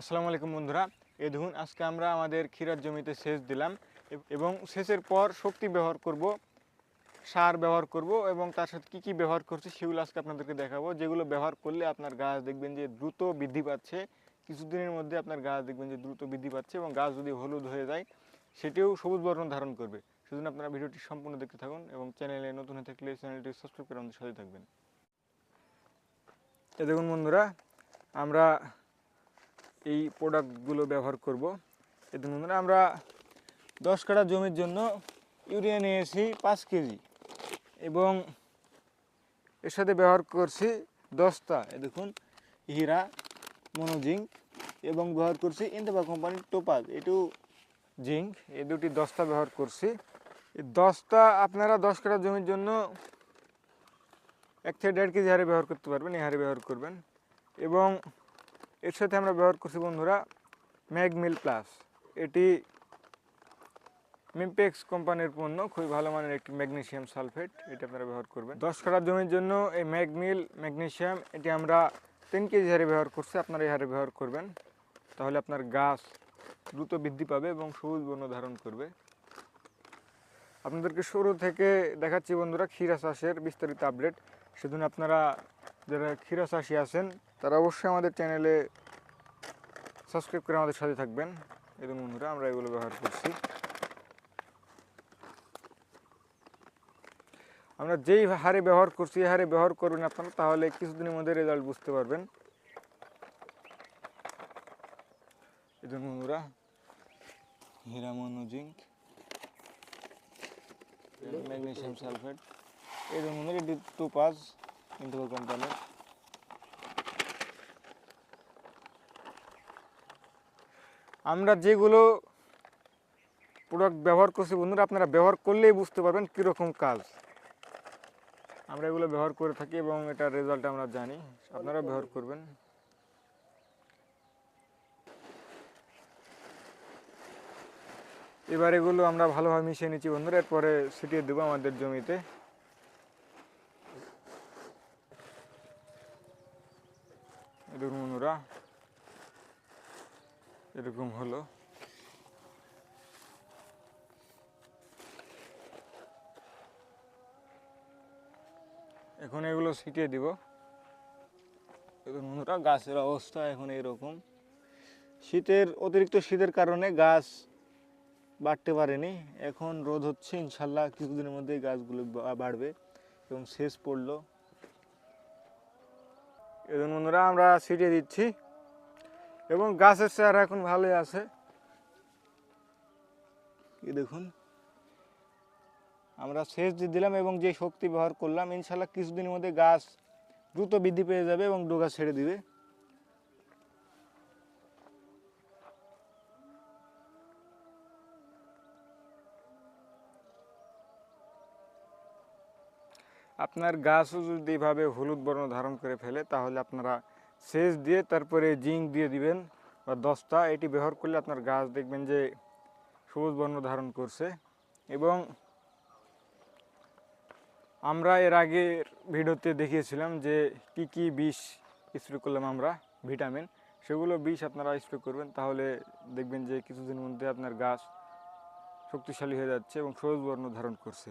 আসসালামু আলাইকুম বন্ধুরা। এ দেখুন, আজকে আমরা আমাদের ক্ষীরার জমিতে সেচ দিলাম এবং সেচের পর শক্তি ব্যবহার করব, সার ব্যবহার করব এবং তার সাথে কী কী ব্যবহার করছি সেগুলো আজকে আপনাদেরকে দেখাবো। যেগুলো ব্যবহার করলে আপনার গাছ দেখবেন যে দ্রুত বৃদ্ধি পাচ্ছে। কিছুদিনের মধ্যে আপনার গাছ দেখবেন যে দ্রুত বৃদ্ধি পাচ্ছে এবং গাছ যদি হলুদ হয়ে যায়, সেটিও সবুজ বর্ণ ধারণ করবে। সেজন্য আপনারা ভিডিওটি সম্পূর্ণ দেখতে থাকুন এবং চ্যানেলে নতুন হয়ে থাকলে চ্যানেলটি সাবস্ক্রাইব করে আমাদের সাথে থাকবেন। এ দেখুন বন্ধুরা, আমরা এই প্রোডাক্টগুলো ব্যবহার করব। দেখুন বন্ধুরা, আমরা দশ কাঠা জমির জন্য ইউরিয়া নিয়েছি পাঁচ কেজি। এবং এর সাথে ব্যবহার করছি দশটা দেখুন, হীরা, মনোজিঙ্ক এবং ব্যবহার করছি ইন্তেবা কোম্পানির টোপাজ এটু জিঙ্ক, এই দুটি দশটা ব্যবহার করছি। এই দশটা আপনারা দশ কাঠা জমির জন্য এক থেকে দেড় কেজি হারে ব্যবহার করতে পারবেন, এই হারে ব্যবহার করবেন। এবং এর সাথে আমরা ব্যবহার করছি বন্ধুরা ম্যাগমিল প্লাস এটি মিমপেক্স কোম্পানির পণ্য, খুবই ভালো মানের একটি ম্যাগনেশিয়াম সালফেট, এটি আপনারা ব্যবহার করবেন। দশ কাঠা জমির জন্য এই ম্যাগমিল ম্যাগনেশিয়াম এটি আমরা তিন কেজি হারে ব্যবহার করছি, আপনারা এই হারে ব্যবহার করবেন। তাহলে আপনার গাছ দ্রুত বৃদ্ধি পাবে এবং সবুজ বর্ণ ধারণ করবে। আপনাদেরকে শুরু থেকে দেখাচ্ছি বন্ধুরা ক্ষীরা চাষের বিস্তারিত আপডেট। সেজন্য আপনারা যারা ক্ষীরা চাষি আছেন, তারা অবশ্যই আমাদের চ্যানেলে সাবস্ক্রাইব করে আমাদের সাথে থাকবেন। এবং বন্ধুরা, আমরা এগুলো ব্যবহার করছি। আমরা যেই হারে ব্যবহার করছি, এই হারে ব্যবহার করবেন আপনারা, তাহলে কিছুদিনের মধ্যে রেজাল্ট বুঝতে পারবেন। দেখুন বন্ধুরা হিরামনো জিঙ্ক ম্যাগনেসিয়াম সালফেট এই এটি টু পাস ইন্টারভল কোম্পানির আমরা যেগুলো প্রোডাক্ট ব্যবহার করছি, বন্ধুরা, আপনারা ব্যবহার করলেই বুঝতে পারবেন কীরকম কাজ। আমরা এগুলো ব্যবহার করে থাকি এবং এটার রেজাল্ট আমরা জানি। আপনারা ব্যবহার করবেন। এবার এগুলো আমরা ভালোভাবে মিশিয়ে নিচ্ছি, বন্ধুরা। এরপরে ছিটিয়ে দেবো আমাদের জমিতে। বন্ধুরা, এরকম হলো। এখন এগুলো ছিটিয়ে দিব। বন্ধুরা, গাছের অবস্থা এখন এরকম। শীতের অতিরিক্ত শীতের কারণে গাছ বাড়তে পারেনি। এখন রোদ হচ্ছে, ইনশাল্লাহ কিছুদিনের মধ্যেই গাছগুলো বাড়বে এবং শেষ পড়ল। এবং বন্ধুরা আমরা ছিটিয়ে দিচ্ছি। এবং গাছের চেহারা এখন ভালোই আছে। দেখুন। আমরা সেচ দিয়ে দিলাম এবং যে শক্তি ব্যবহার করলাম, ইনশাল্লাহ কিছুদিনের মধ্যে গাছ দ্রুত বৃদ্ধি পেয়ে যাবে এবং ডোগা ছেড়ে দিবে। আপনার গাছও যদি এভাবে হলুদ বর্ণ ধারণ করে ফেলে, তাহলে আপনারা সেচ দিয়ে তারপরে জিঙ্ক দিয়ে দিবেন বা দশটা এটি ব্যবহার করলে আপনার গাছ দেখবেন যে সবুজ বর্ণ ধারণ করছে। এবং আমরা এর আগের ভিডিওতে দেখিয়েছিলাম যে কি কি বিষ স্প্রে করলাম আমরা, ভিটামিন, সেগুলো বিষ আপনারা স্প্রে করবেন, তাহলে দেখবেন যে কিছুদিনের মধ্যে আপনার গাছ শক্তিশালী হয়ে যাচ্ছে এবং সবুজ বর্ণ ধারণ করছে।